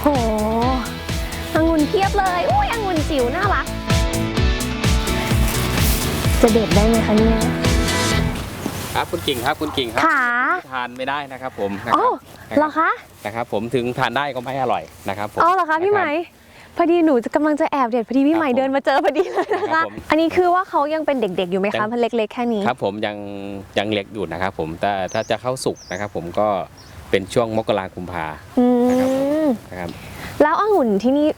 โหองุ่นเพียบเลย อุ้ยองุ่นจิ๋วน่ารัก จะเด็ดได้ไหมคะเนี่ย ครับคุณกิ่งครับคุณกิ่งครับขาทานไม่ได้นะครับผมนะโอ้เหรอคะนะครับผมถึงทานได้ก็ไม่อร่อยนะครับผมอ๋อเหรอคะพี่ใหม่พอดีหนูจะกำลังจะแอบเด็ดพอดีพี่ใหม่เดินมาเจอพอดีเลยนะคะอันนี้คือว่าเขายังเป็นเด็กๆอยู่ไหมคะง มันเล็กๆแค่นี้ครับผมยังยังเล็กอยู่นะครับผมแต่ถ้าจะเข้าสุกนะครับผมก็เป็นช่วงมกราคุมภาอื นะครับแล้วองุ่นที่นี่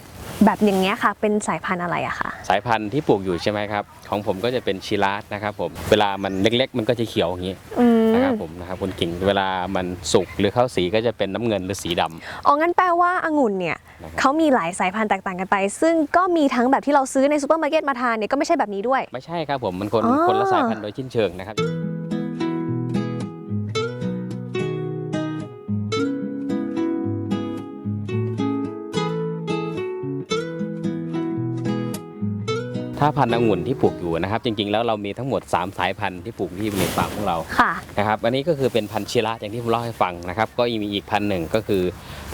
แบบอย่างเงี้ยค่ะ เป็นสายพันธุ์อะไรอะคะสายพันธุ์ที่ปลูกอยู่ใช่ไหมครับ ของผมก็จะเป็นชิลาสนะครับผมเวลามันเล็กๆ มันก็จะเขียวอย่างนี้อืมนะครับผมนะครับคุณกิ่งเวลามันสุกหรือเข้าสีก็จะเป็นน้ำเงินหรือสีดำ อ๋องั้นแปลว่าองุ่นเนี่ยนะครับ เขามีหลายสายพันธุ์แตกต่างกันไป ซึ่งก็มีทั้งแบบที่เราซื้อในซูเปอร์มาร์เก็ตมาทานเนี่ยก็ไม่ใช่แบบนี้ด้วย ไม่ใช่ครับผมมันคนอ๋อ คนละสายพันธุ์โดยชิ้นเชิงนะครับ ถ้าพันธุ์องุ่นที่ปลูกอยู่นะครับ จริงๆแล้วเรามีทั้งหมด 3 สายพันธุ์ที่ปลูกที่ในฟาร์มของเราค่ะ นะครับอันนี้ก็คือเป็นพันธุ์ชิระอย่างที่ผมเล่าให้ฟังนะครับ ก็มีอีกพันธุ์หนึ่งก็คือ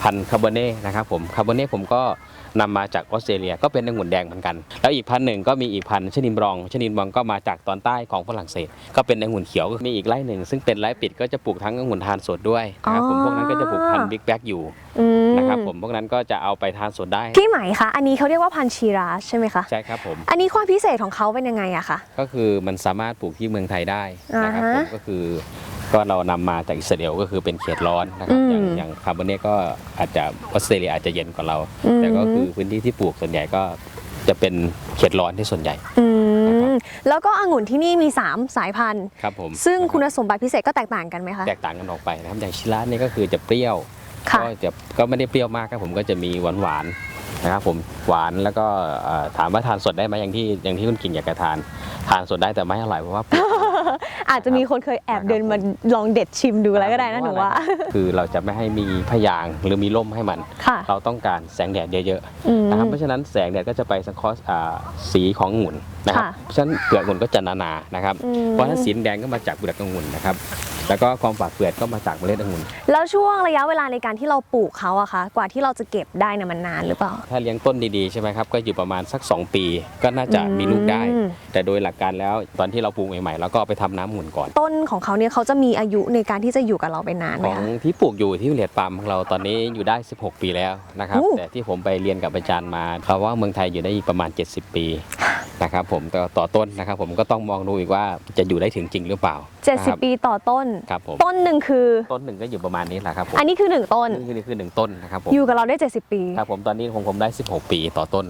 พันธุ์คาร์โบเน่นะครับผมคาร์โบเน่ผมก็นำมาจากออสเตรเลียก็เป็นองุ่นแดงเหมือนกัน แล้วอีกพันธุ์หนึ่งก็มีอีกพันธุ์ชนินบรองชนินบรองก็มาจากตอนใต้ของฝรั่งเศส ก็เป็นองุ่นเขียวมีอีกไร่หนึ่งซึ่งเป็นไร่ปิดก็จะปลูกทั้งองุ่นทานสดด้วยนะครับผมอ๋อพวกนั้นก็จะปลูกพันธุ์บิ๊กแบ็กอยู่อืมนะครับผมพวกนั้นก็จะเอาไปทานสดได้พี่ไหมคะอันนี้เขาเรียกว่าพันธุ์ชีราสใช่ไหมคะใช่ครับผมอันนี้ความพิเศษของเขาเป็นยังไงอะคะก็คือมันสามารถปลูกที่เมืองไทยได้นะครับอ่าผฮะมก็คือ ก็เรานำมาจากอิสราเอลก็คือเป็นเขตร้อนนะครับอย่างอืมอย่างคาร์บอนเนตก็อาจจะออสเตรเลียอาจจะเย็นกว่าเราอืมแต่ก็คือพื้นที่ที่ปลูกส่วนใหญ่ก็จะเป็นเขตร้อนที่ส่วนใหญ่อืนะครับมแล้วก็องุ่นที่นี่มี 3 สายพันธุ์ครับผมซึ่งคุณนะสมบัติพิเศษก็แตกต่างกันไหมรัคะบแตกต่างกันออกไปนะครับอย่างชิลาเนี่ยก็คือจะเปรี้ยวค่ะก็จะก็ไม่ได้เปรี้ยวมากครับผมก็จะมีหวานหวานๆนะครับผมหวานแล้วก็เอ่อถามว่าทานสดได้ไหมอย่างที่อย่างที่คุณกินอยากจะทาน ทานสดได้แต่ไม่อร่อยเพราะว่า อาจจะมีคนเคยแอบเดินมาลองเด็ดชิมดูแล้วก็ได้นะหนูว่า คือเราจะไม่ให้มีพยางค์หรือมีร่มให้มันค่ะเราต้องการแสงแดดเยอะอืมๆนะครับเพราะฉะนั้นแสงแดดก็จะไปสังเคราะห์อ่าสีขององุ่นนะครับค่ะเพราะฉะนั้นเปลือกองุ่นก็จะหนาๆนะครับอืมเพราะฉะนั้นสีแดงก็มาจากเปลือกองุ่นนะครับ แล้วก็ความฝาดเปลือกก็มาจากเมล็ดองุ่น แล้วช่วงระยะเวลาในการที่เราปลูกเขาอะคะ กว่าที่เราจะเก็บได้นะมันนานหรือเปล่า ถ้าเลี้ยงต้นดีๆใช่ไหมครับ ก็อยู่ประมาณสัก 2 ปี ก็น่าจะมีลูกได้ อืม แต่โดยหลักการแล้วตอนที่เราปลูกใหม่ๆเราก็เอาไปทำน้ำหมุนก่อน ต้นของเขาเนี่ยเขาจะมีอายุในการที่จะอยู่กับเราไปนานไหขมองคะ ที่ปลูกอยู่ที่เรียดฟาร์มของเราตอนนี้อยู่ได้ 16 ปีแล้วนะครับ โอ้ แต่ที่ผมไปเรียนกับอาจารย์มาเขาว่าเมืองไทยอยู่ได้อีกประมาณ 70 ปี นะครับผมต่อต่อต้นนะครับผมก็ต้องมองดูอีกว่าจะอยู่ได้ถึงจริงหรือเปล่านะครับ 70 ปีต่อต้น ครับผม ต้นหนึ่งคือ ต้นหนึ่งก็อยู่ประมาณนี้แหละครับผมอันนี้คือหนึ่งต้น นี่คือนี่คือหนึ่งต้นนะครับผมอยู่กับเราได้ 70 ปี ครับผมตอนนี้ของผมได้ 16 ปีต่อต้น